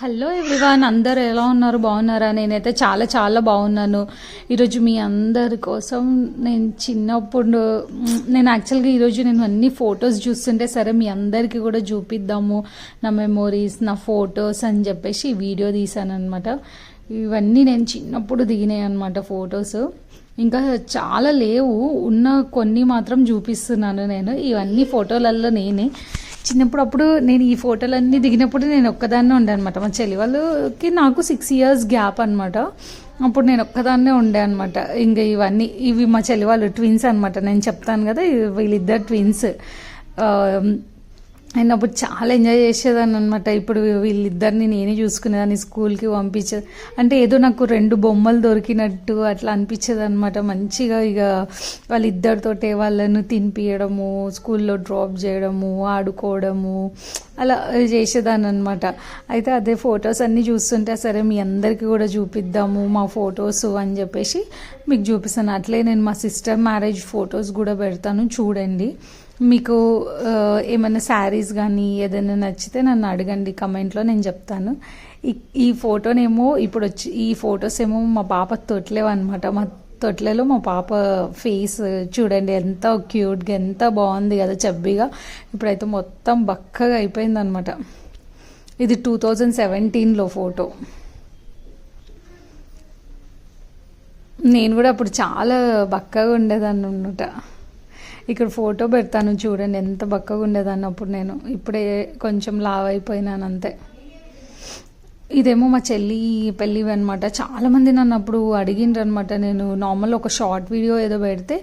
Hello everyone అందరు ఎలా ఉన్నారు? బాగున్నారా? నేనైతే చాలా చాలా బాగున్నాను. ఈరోజు మీ అందరి కోసం నేను చిన్నప్పుడు నేను యాక్చువల్గా ఈరోజు నేను అన్ని ఫొటోస్ చూస్తుంటే సరే మీ అందరికీ కూడా చూపిద్దాము. నా మెమోరీస్ నా ఫొటోస్ అని చెప్పేసి వీడియో తీశాను అనమాట ఇవన్నీ నేను చిన్నప్పుడు దిగినాయి అనమాట ఫొటోస్ ఇంకా చాలా లేవు. ఉన్న కొన్ని మాత్రం చూపిస్తున్నాను నేను. ఇవన్నీ ఫోటోలలో నేనే. చిన్నప్పుడు అప్పుడు నేను ఈ ఫోటోలన్నీ దిగినప్పుడు నేను ఒక్కదాన్నే ఉండే అనమాట మా చెల్లి వాళ్ళకి నాకు సిక్స్ ఇయర్స్ గ్యాప్ అనమాట అప్పుడు నేను ఒక్కదాన్నే ఉండే అనమాట ఇంకా ఇవన్నీ ఇవి మా చెల్లి వాళ్ళు ట్విన్స్ అనమాట నేను చెప్తాను కదా వీళ్ళిద్దరు ట్విన్స్ నేను అప్పుడు చాలా ఎంజాయ్ చేసేదాన్ని అనమాట ఇప్పుడు వీళ్ళిద్దరిని నేనే చూసుకునేదాన్ని స్కూల్కి పంపించేది అంటే ఏదో నాకు రెండు బొమ్మలు దొరికినట్టు అట్లా అనిపించేది అనమాట మంచిగా ఇక వాళ్ళిద్దరితోటే వాళ్ళను తినిపించడము స్కూల్లో డ్రాప్ చేయడము ఆడుకోవడము అలా చేసేదాన్ని అనమాట అయితే అదే ఫొటోస్ అన్నీ చూస్తుంటే సరే మీ అందరికీ కూడా చూపిద్దాము మా ఫొటోస్ అని చెప్పేసి మీకు చూపిస్తాను. అట్లే నేను మా సిస్టర్ మ్యారేజ్ ఫొటోస్ కూడా పెడతాను చూడండి. మీకు ఏమైనా శారీస్ కానీ ఏదైనా నచ్చితే నన్ను అడగండి కమెంట్లో నేను చెప్తాను. ఈ ఈ ఫోటోనేమో ఇప్పుడు వచ్చి ఈ ఫొటోస్ ఏమో మా పాప తొట్లేవు అనమాట మా తొట్లలో మా పాప ఫేస్ చూడండి ఎంత క్యూట్గా ఎంత బాగుంది కదా చబ్బీగా. ఇప్పుడైతే మొత్తం బక్కగా అయిపోయింది అనమాట ఇది టూ థౌజండ్ సెవెంటీన్లో ఫోటో. నేను కూడా అప్పుడు చాలా బక్కగా ఉండేదాన్ని అనమాట ఇక్కడ ఫోటో పెడతాను చూడండి ఎంత బక్కగా ఉండేదాన్ని అప్పుడు నేను. ఇప్పుడే కొంచెం లావ్ అయిపోయినాను అంతే. ఇదేమో మా చెల్లి పెళ్ళి అనమాట చాలామంది నన్ను అప్పుడు అడిగిండ్రు అనమాట నేను నార్మల్ ఒక షార్ట్ వీడియో ఏదో పెడితే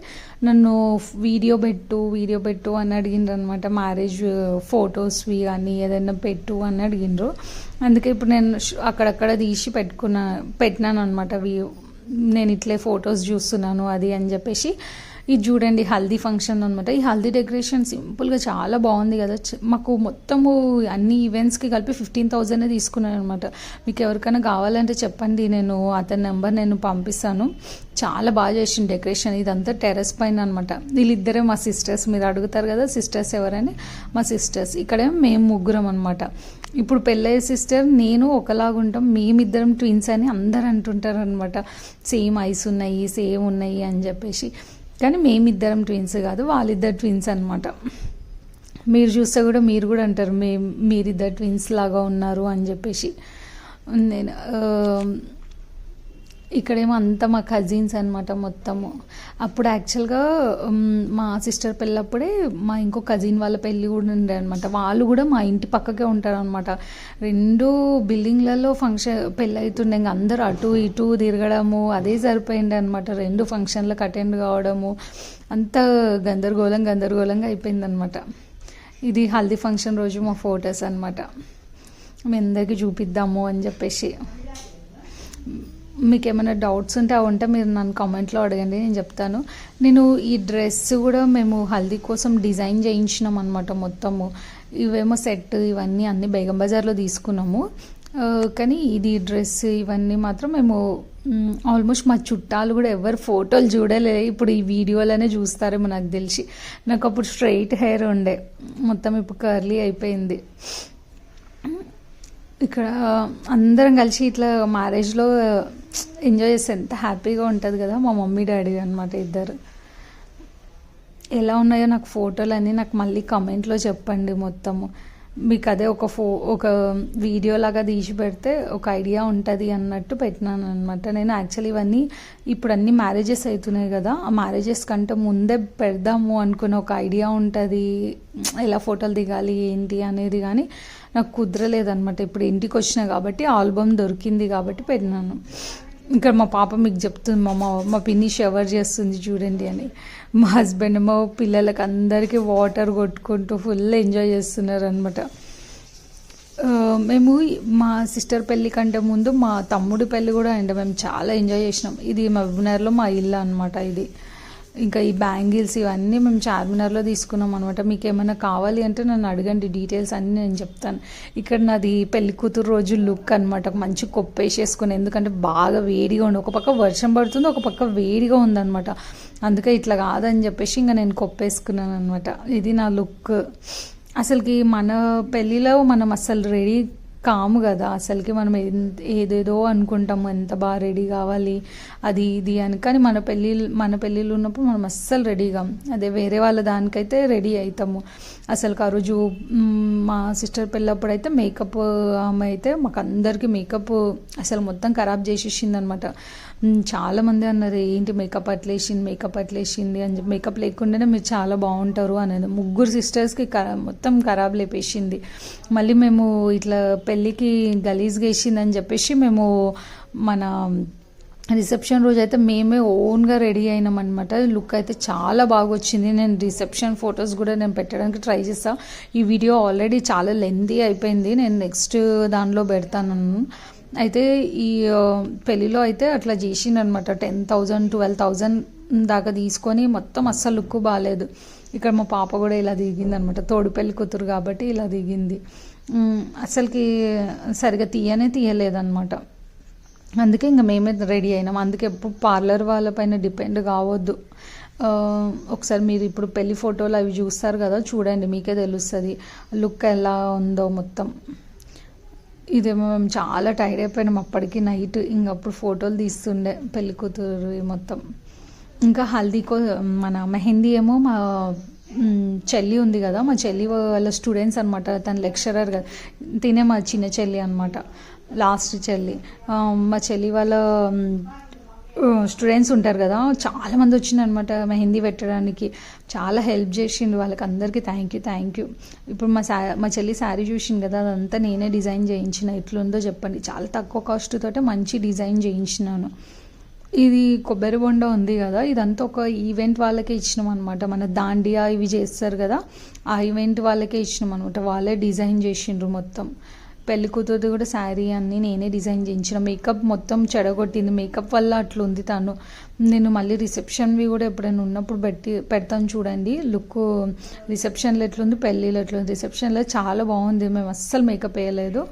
నన్ను వీడియో పెట్టు వీడియో పెట్టు అని అడిగిండ్రు అనమాట మ్యారేజ్ ఫొటోస్వి కానీ ఏదైనా పెట్టు అని అడిగిండ్రు. అందుకే ఇప్పుడు నేను అక్కడక్కడ తీసి పెట్టుకున్నా పెట్టినాను అనమాట నేను ఇట్లే ఫొటోస్ చూస్తున్నాను అది అని చెప్పేసి ఇది చూడండి హల్దీ ఫంక్షన్ అనమాట ఈ హల్దీ డెకరేషన్ సింపుల్గా చాలా బాగుంది కదా. మాకు మొత్తము అన్ని ఈవెంట్స్కి కలిపి ఫిఫ్టీన్ థౌజండ్ తీసుకున్నాను అనమాట మీకు ఎవరికైనా కావాలంటే చెప్పండి నేను అతని నెంబర్ నేను పంపిస్తాను. చాలా బాగా చేసింది డెకరేషన్ ఇదంతా టెర్రస్ పైన అనమాట వీళ్ళిద్దరే మా సిస్టర్స్ మీరు అడుగుతారు కదా సిస్టర్స్ ఎవరని? మా సిస్టర్స్ ఇక్కడే మేము ముగ్గురం అనమాట ఇప్పుడు పెళ్ళయ్యే సిస్టర్ నేను ఒకలాగా ఉంటాం. మేమిద్దరం ట్విన్స్ అని అందరు అంటుంటారు అనమాట సేమ్ ఐస్ ఉన్నాయి సేమ్ ఉన్నాయి అని చెప్పేసి. కానీ మేమిద్దరం ట్విన్స్ కాదు వాళ్ళిద్దరు ట్విన్స్ అనమాట మీరు చూస్తే కూడా మీరు కూడా అంటారు మే మీరిద్దరు ట్విన్స్ లాగా ఉన్నారు అని చెప్పేసి. నేను ఇక్కడేమో అంతా మా కజిన్స్ అనమాట మొత్తము. అప్పుడు యాక్చువల్గా మా సిస్టర్ పెళ్ళప్పుడే మా ఇంకో కజిన్ వాళ్ళ పెళ్ళి కూడా ఉండే అనమాట వాళ్ళు కూడా మా ఇంటి పక్కకే ఉంటారు అనమాట రెండు బిల్డింగ్లలో ఫంక్షన్ పెళ్ళి అవుతుండే ఇంకా అందరూ అటు ఇటు తిరగడము అదే సరిపోయింది అనమాట రెండు ఫంక్షన్లకు అటెండ్ కావడము అంత గందరగోళం గందరగోళంగా అయిపోయింది అనమాట ఇది హల్దీ ఫంక్షన్ రోజు మా ఫొటోస్ అనమాట మీ అందరికీ చూపిద్దాము అని చెప్పేసి. మీకు ఏమైనా డౌట్స్ ఉంటే అవి ఉంటే మీరు నన్ను కామెంట్లో అడగండి నేను చెప్తాను. నేను ఈ డ్రెస్ కూడా మేము హల్దీ కోసం డిజైన్ చేయించినాం అనమాట మొత్తము. ఇవేమో సెట్ ఇవన్నీ అన్ని బేగం బజార్లో తీసుకున్నాము. కానీ ఇది డ్రెస్ ఇవన్నీ మాత్రం మేము ఆల్మోస్ట్ మా చుట్టాలు కూడా ఎవరు ఫోటోలు చూడలే. ఇప్పుడు ఈ వీడియోలోనే చూస్తారేమో నాకు తెలిసి. నాకు అప్పుడు స్ట్రైట్ హెయిర్ ఉండే. మొత్తం ఇప్పుడు కర్లీ అయిపోయింది. ఇక్కడ అందరం కలిసి ఇట్లా మ్యారేజ్లో ఎంజాయ్ చేస్తే ఎంత హ్యాపీగా ఉంటుంది కదా మా మమ్మీ డాడీ అనమాట ఇద్దరు. ఎలా ఉన్నాయో నాకు ఫోటోలు అన్నీ నాకు మళ్ళీ కమెంట్లో చెప్పండి మొత్తము మీకు అదే ఒక ఫో ఒక వీడియో లాగా తీసి పెడితే ఒక ఐడియా ఉంటుంది అన్నట్టు పెట్టినాను అనమాట నేను యాక్చువల్లీ ఇవన్నీ ఇప్పుడు అన్ని మ్యారేజెస్ అవుతున్నాయి కదా ఆ మ్యారేజెస్ కంటే ముందే పెడదాము అనుకున్న ఒక ఐడియా ఉంటుంది. ఎలా ఫోటోలు దిగాలి ఏంటి అనేది కానీ నాకు కుదరలేదనమాట ఇప్పుడు ఇంటికి వచ్చిన కాబట్టి ఆల్బమ్ దొరికింది కాబట్టి పెట్టినాను. ఇక్కడ మా పాప మీకు చెప్తుంది మా మా మా పిన్ని షవర్ చేస్తుంది చూడండి అని. మా హస్బెండ్ మా పిల్లలకి అందరికీ వాటర్ కొట్టుకుంటూ ఫుల్ ఎంజాయ్ చేస్తున్నారు అనమాట మేము మా సిస్టర్ పెళ్ళి కంటే ముందు మా తమ్ముడి పెళ్ళి కూడా అండి మేము చాలా ఎంజాయ్ చేసినాం. ఇది మహబూబ్నగర్లో మా ఇల్లు అనమాట ఇది. ఇంకా ఈ బ్యాంగిల్స్ ఇవన్నీ మేము చార్మినార్లో తీసుకున్నాం అనమాట మీకు ఏమైనా కావాలి అంటే నన్ను అడగండి డీటెయిల్స్ అన్నీ నేను చెప్తాను. ఇక్కడ నాది పెళ్ళి కూతురు రోజు లుక్ అనమాట మంచి కొప్పేసేసుకుని ఎందుకంటే బాగా వేడిగా ఉంది ఒక పక్క వర్షం పడుతుంది ఒక పక్క వేడిగా ఉందన్నమాట. అందుకే ఇట్లా కాదని చెప్పేసి ఇంకా నేను కొప్పేసుకున్నాను అనమాట ఇది నా లుక్. అసలుకి మన పెళ్ళిలో మనం అసలు రెడీ కాము కదా. అసలుకి మనం ఏదేదో అనుకుంటాము ఎంత బాగా రెడీ కావాలి అది ఇది అని. కానీ మన పెళ్ళి మన పెళ్ళిళ్ళు ఉన్నప్పుడు మనం అస్సలు రెడీ కాం అదే వేరే వాళ్ళ దానికైతే రెడీ అవుతాము అసలు ఆ రోజు మా సిస్టర్ పెళ్ళప్పుడు అయితే మేకప్ ఆమె అయితే మాకు అందరికీ మేకప్ అసలు మొత్తం ఖరాబ్ చేసేసింది అనమాట చాలామంది అన్నారు ఏంటి మేకప్ అట్లేసింది మేకప్ అట్లేసింది? అని చెప్పి మేకప్ లేకుండానే మీరు చాలా బాగుంటారు అనేది ముగ్గురు సిస్టర్స్కి మొత్తం ఖరాబ్ లేపేసింది. మళ్ళీ మేము ఇట్లా పెళ్ళికి గలీజ్గా వేసింది అని చెప్పేసి మేము మన రిసెప్షన్ రోజు అయితే మేమే ఓన్గా రెడీ అయినాం అనమాట లుక్ అయితే చాలా బాగా వచ్చింది నేను రిసెప్షన్ ఫొటోస్ కూడా నేను పెట్టడానికి ట్రై చేస్తా. ఈ వీడియో ఆల్రెడీ చాలా లెందీ అయిపోయింది. నేను నెక్స్ట్ దానిలో పెడతాను. అయితే ఈ పెళ్ళిలో అయితే అట్లా చేసిండనమాట టెన్ థౌజండ్ ట్వెల్వ్ థౌజండ్ దాకా తీసుకొని మొత్తం అస్సలు లుక్ బాగాలేదు ఇక్కడ మా పాప కూడా ఇలా దిగింది అనమాట తోడు పెళ్ళి కూతురు కాబట్టి ఇలా దిగింది. అసలుకి సరిగా తీయనే తీయలేదన్నమాట. అందుకే ఇంకా మేమే రెడీ అయినాం. అందుకే ఎప్పుడు పార్లర్ వాళ్ళపైన డిపెండ్ కావద్దు. ఒకసారి మీరు ఇప్పుడు పెళ్ళి ఫోటోలు అవి చూస్తారు కదా చూడండి మీకే తెలుస్తుంది. లుక్ ఎలా ఉందో మొత్తం. ఇదేమో మేము చాలా టైర్డ్ అయిపోయినాం అప్పటికి నైట్. ఇంక అప్పుడు ఫోటోలు తీస్తుండే పెళ్ళి కూతురు మొత్తం. ఇంకా హల్దీకో మన మెహందీ ఏమో మా చెల్లి ఉంది కదా మా చెల్లి వాళ్ళ స్టూడెంట్స్ అనమాట తన లెక్చరర్ కదా. తినే మా చిన్న చెల్లి అనమాట లాస్ట్ చెల్లి. మా చెల్లి వాళ్ళ స్టూడెంట్స్ ఉంటారు కదా చాలామంది వచ్చిందనమాట మెహందీ పెట్టడానికి. చాలా హెల్ప్ చేసిండు వాళ్ళకి అందరికీ థ్యాంక్ యూ థ్యాంక్ యూ ఇప్పుడు మా శా మా చెల్లి శారీ చూసింది కదా అదంతా నేనే డిజైన్ చేయించిన ఎట్లుందో చెప్పండి. చాలా తక్కువ కాస్ట్తో మంచి డిజైన్ చేయించినాను. ఇది కొబ్బరి బొండ ఉంది కదా ఇదంతా ఒక ఈవెంట్ వాళ్ళకే ఇచ్చినాం అనమాట మన దాండియా ఇవి చేస్తారు కదా ఆ ఈవెంట్ వాళ్ళకే ఇచ్చినాం అనమాట వాళ్ళే డిజైన్ చేసిండ్రు మొత్తం. పెళ్ళి కూతురుది కూడా శారీ అన్నీ నేనే డిజైన్ చేయించిన. మేకప్ మొత్తం చెడగొట్టింది. మేకప్ వల్ల అట్లా ఉంది తను. నేను మళ్ళీ రిసెప్షన్వి కూడా ఎప్పుడైనా ఉన్నప్పుడు పెట్టి పెడతాను చూడండి. లుక్ రిసెప్షన్లో ఎట్లుంది? పెళ్ళిలో ఎట్లుంది? రిసెప్షన్లో చాలా బాగుంది. మేము అస్సలు మేకప్ వేయలేదు.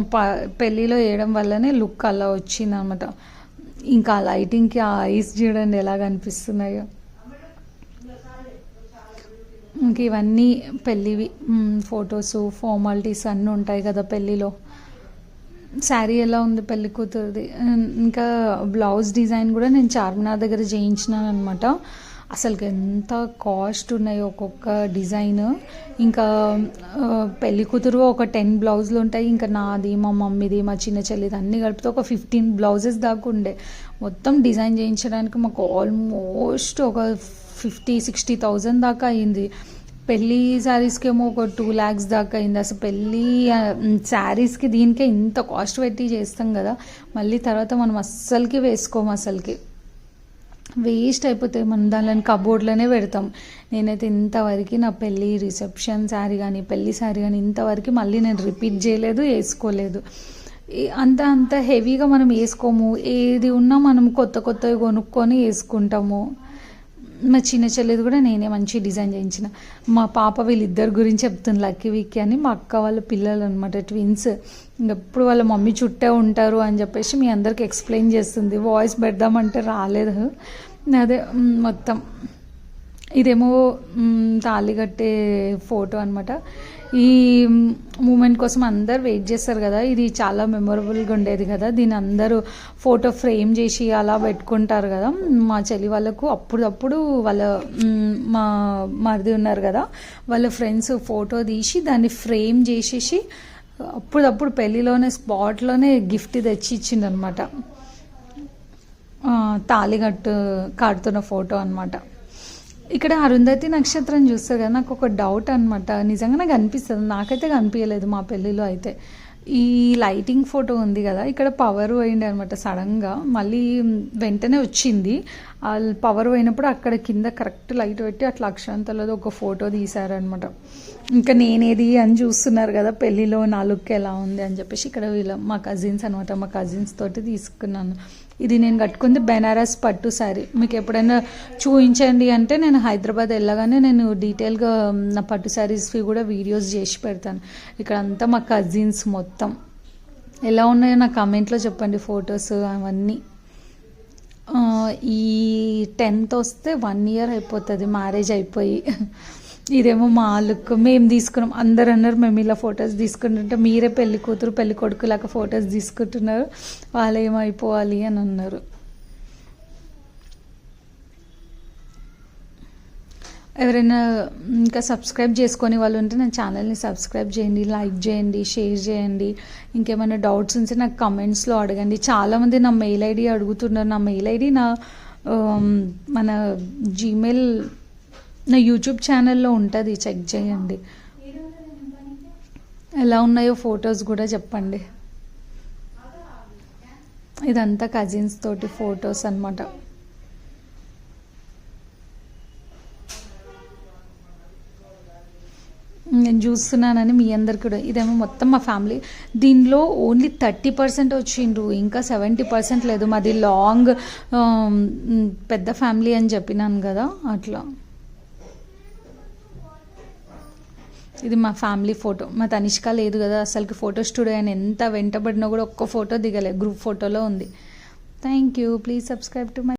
ప- పెళ్ళిలో వేయడం వల్లనే లుక్ అలా వచ్చింది అనమాట ఇంకా లైటింగ్కి ఆ ఐస్ చూడండి ఎలా కనిపిస్తున్నాయో ఇంక ఇవన్నీ పెళ్ళివి ఫొటోస్ ఫార్మాలిటీస్ అన్నీ ఉంటాయి కదా పెళ్ళిలో. శారీ ఎలా ఉంది పెళ్ళి కూతురుది? ఇంకా బ్లౌజ్ డిజైన్ కూడా నేను చార్మినార్ దగ్గర చేయించినాను అనమాట అసలుకి ఎంత కాస్ట్ ఉన్నాయి ఒక్కొక్క డిజైన్. ఇంకా పెళ్ళి కూతురు ఒక టెన్ బ్లౌజులు ఉంటాయి. ఇంకా నాది మా మమ్మీది మా చిన్న చెల్లిది అన్నీ కలిపితే ఒక ఫిఫ్టీన్ బ్లౌజెస్ దాకా ఉండే. మొత్తం డిజైన్ చేయించడానికి మాకు ఆల్మోస్ట్ ఒక ఫిఫ్టీ సిక్స్టీ థౌజండ్ దాకా అయింది. పెళ్ళి శారీస్కి ఏమో ఒక టూ ల్యాక్స్ దాకా అయింది. అసలు పెళ్ళి శారీస్కి దీనికే ఇంత కాస్ట్ పెట్టి చేస్తాం కదా. మళ్ళీ తర్వాత మనం అస్సలకి వేసుకోము అసలుకి. వేస్ట్ అయిపోతాయి మనం దానిని కబోర్డ్లోనే పెడతాం. నేనైతే ఇంతవరకు నా పెళ్ళి రిసెప్షన్ శారీ కానీ పెళ్ళి శారీ కానీ ఇంతవరకు మళ్ళీ నేను రిపీట్ చేయలేదు వేసుకోలేదు. అంత అంత హెవీగా మనం వేసుకోము. ఏది ఉన్నా మనం కొత్త కొత్తవి కొనుక్కొని వేసుకుంటాము. మా చిన్న చెల్లెది కూడా నేనే మంచి డిజైన్ చేయించిన. మా పాప వీళ్ళిద్దరి గురించి చెప్తుంది లక్కీ విక్కీ అని. మా అక్క వాళ్ళ పిల్లలు అనమాట ట్విన్స్. ఎప్పుడు వాళ్ళ మమ్మీ చుట్టే ఉంటారు అని చెప్పేసి మీ అందరికి ఎక్స్ప్లెయిన్ చేస్తుంది. వాయిస్ పెడదామంటే రాలేదు. అదే మొత్తం. ఇదేమో తాళి కట్టే ఫోటో అనమాట ఈ మూమెంట్ కోసం అందరు వెయిట్ చేస్తారు కదా. ఇది చాలా మెమొరబుల్గా ఉండేది కదా. దీని అందరూ ఫోటో ఫ్రేమ్ చేసి అలా పెట్టుకుంటారు కదా. మా చెల్లి వాళ్ళకు అప్పుడప్పుడు వాళ్ళ మా మరిది ఉన్నారు కదా. వాళ్ళ ఫ్రెండ్స్ ఫోటో తీసి దాన్ని ఫ్రేమ్ చేసేసి అప్పుడప్పుడు పెళ్ళిలోనే స్పాట్లోనే గిఫ్ట్ తెచ్చి ఇచ్చిందనమాట తాళిగట్టు కడుతున్న ఫోటో అనమాట ఇక్కడ అరుంధతి నక్షత్రం చూస్తారు కదా నాకు ఒక డౌట్ అనమాట నిజంగా నాకు అనిపిస్తుంది. నాకైతే కనిపించలేదు మా పెళ్ళిలో అయితే. ఈ లైటింగ్ ఫోటో ఉంది కదా ఇక్కడ పవర్ పోయింది అనమాట సడన్గా మళ్ళీ వెంటనే వచ్చింది. పవర్ పోయినప్పుడు అక్కడ కింద కరెక్ట్ లైట్ పెట్టి అట్లా అక్షంతలతో ఒక ఫోటో తీశారనమాట ఇంకా నేనేది అని చూస్తున్నారు కదా పెళ్ళిలో నా లుక్ ఎలా ఉంది అని చెప్పేసి ఇక్కడ వీళ్ళ మా కజిన్స్ అనమాట మా కజిన్స్ తోటి తీసుకున్నాను. ఇది నేను కట్టుకుంది బెనారస్ పట్టు శారీ మీకు ఎప్పుడైనా చూపించండి అంటే నేను హైదరాబాద్ వెళ్ళగానే నేను డీటెయిల్గా నా పట్టు శారీస్వి కూడా వీడియోస్ చేసి పెడతాను. ఇక్కడ అంతా మా కజిన్స్ మొత్తం. ఎలా ఉన్నాయో నా కమెంట్లో చెప్పండి ఫొటోస్ అవన్నీ. ఈ టెన్త్ వస్తే వన్ ఇయర్ అయిపోతుంది మ్యారేజ్ అయిపోయి. ఇదేమో మా లుక్. మేము తీసుకున్నాం. అందరు అన్నారు మేము ఇలా ఫొటోస్ తీసుకుంటుంటే మీరే పెళ్ళి కూతురు పెళ్ళి కొడుకు లాగా ఫొటోస్ తీసుకుంటున్నారు. వాళ్ళు ఏమైపోవాలి అని అన్నారు. ఎవరైనా ఇంకా సబ్స్క్రైబ్ చేసుకొని వాళ్ళు ఉంటే నా ఛానల్ని సబ్స్క్రైబ్ చేయండి లైక్ చేయండి షేర్ చేయండి. ఇంకేమైనా డౌట్స్ ఉంటే నాకు కమెంట్స్లో అడగండి. చాలామంది నా మెయిల్ ఐడి అడుగుతున్నారు. నా మెయిల్ ఐడి నా మన జీమెయిల్ నా యూట్యూబ్ ఛానల్లో ఉంటుంది చెక్ చేయండి. ఎలా ఉన్నాయో ఫొటోస్ కూడా చెప్పండి. ఇదంతా కజిన్స్ తోటి ఫొటోస్ అనమాట నేను చూస్తున్నానని మీ అందరు కూడా ఇదేమో మొత్తం మా ఫ్యామిలీ దీనిలో ఓన్లీ థర్టీ పర్సెంట్ వచ్చిండ్రు ఇంకా సెవెంటీ పర్సెంట్ లేదు. మాది లాంగ్ um, పెద్ద ఫ్యామిలీ అని చెప్పినాను కదా అట్లా. ఇది మా ఫ్యామిలీ ఫోటో. మా తనిష్క లేదు కదా అసలుకి ఫోటో స్టూడియో అని ఎంత వెంటబడినా కూడా ఒక్క ఫోటో దిగలే గ్రూప్ ఫోటోలో ఉంది. Thank you please subscribe to my